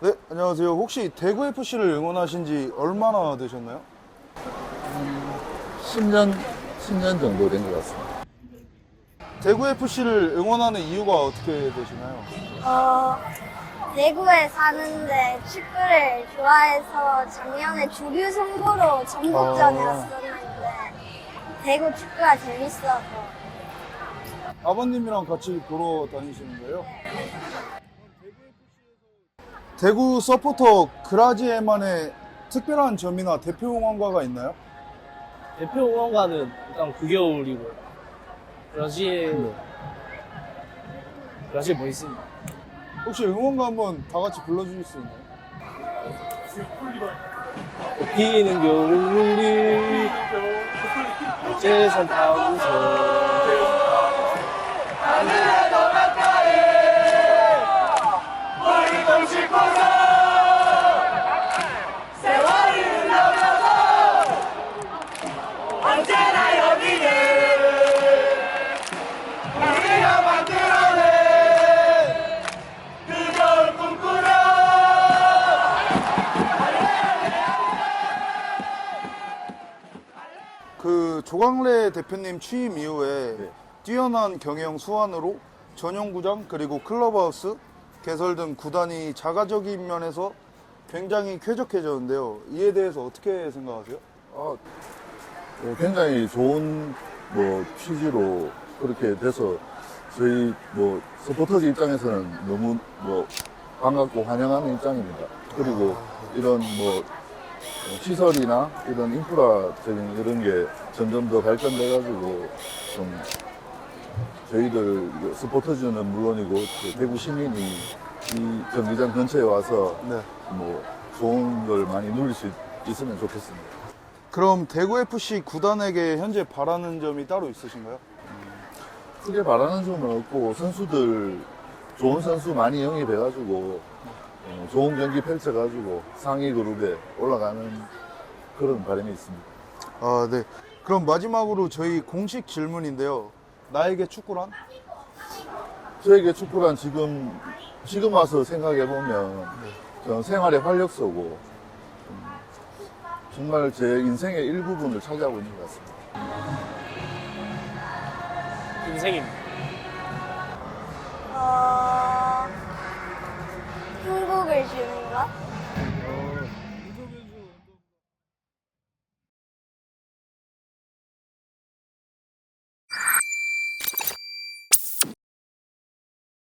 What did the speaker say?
네, 안녕하세요. 혹시 대구 FC를 응원하신 지 얼마나 되셨나요? 10년, 10년 정도 된 것 같습니다. 대구 FC를 응원하는 이유가 어떻게 되시나요? 어, 대구에 사는데 축구를 좋아해서 작년에 조교 선고로 전북전이었었는데 대구 축구가 재밌어서 아버님이랑 같이 보러 다니시는 거예요? 대구 서포터 그라지에만의 특별한 점이나 대표 응원가가 있나요? 대표 응원가는 일단 9개월이고 브라질 브라질 뭐 있습니다. 혹시 응원가 한번 다 같이 불러주실 수 있나요? 비는 겨울이 어째선 타고서 그 조광래 대표님 취임 이후에 네. 뛰어난 경영 수완으로 전용 구장 그리고 클럽하우스 개설 등 구단이 자가적인 면에서 굉장히 쾌적해졌는데요. 이에 대해서 어떻게 생각하세요? 어, 어, 굉장히 좋은 뭐 취지로 그렇게 돼서 저희 뭐 서포터즈 입장에서는 너무 뭐 반갑고 환영하는 입장입니다. 그리고 이런 뭐 시설이나 이런 인프라적인 이런 게 점점 더 발전돼가지고 좀 저희들 스포터즈는 물론이고 그 대구 시민이 이 경기장 근처에 와서 네. 뭐 좋은 걸 많이 누릴 수 있으면 좋겠습니다. 그럼 대구 FC 구단에게 현재 바라는 점이 따로 있으신가요? 크게 바라는 점은 없고 선수들 좋은 선수 많이 영입해가지고 어, 좋은 경기 펼쳐가지고 상위 그룹에 올라가는 그런 바람이 있습니다. 아, 네. 그럼 마지막으로 저희 공식 질문인데요. 나에게 축구란? 저에게 축구란 지금 지금 와서 생각해 보면 저는 생활의 활력소고 음, 정말 제 인생의 일부분을 차지하고 있는 것 같습니다. 인생입니다. 어, 这是那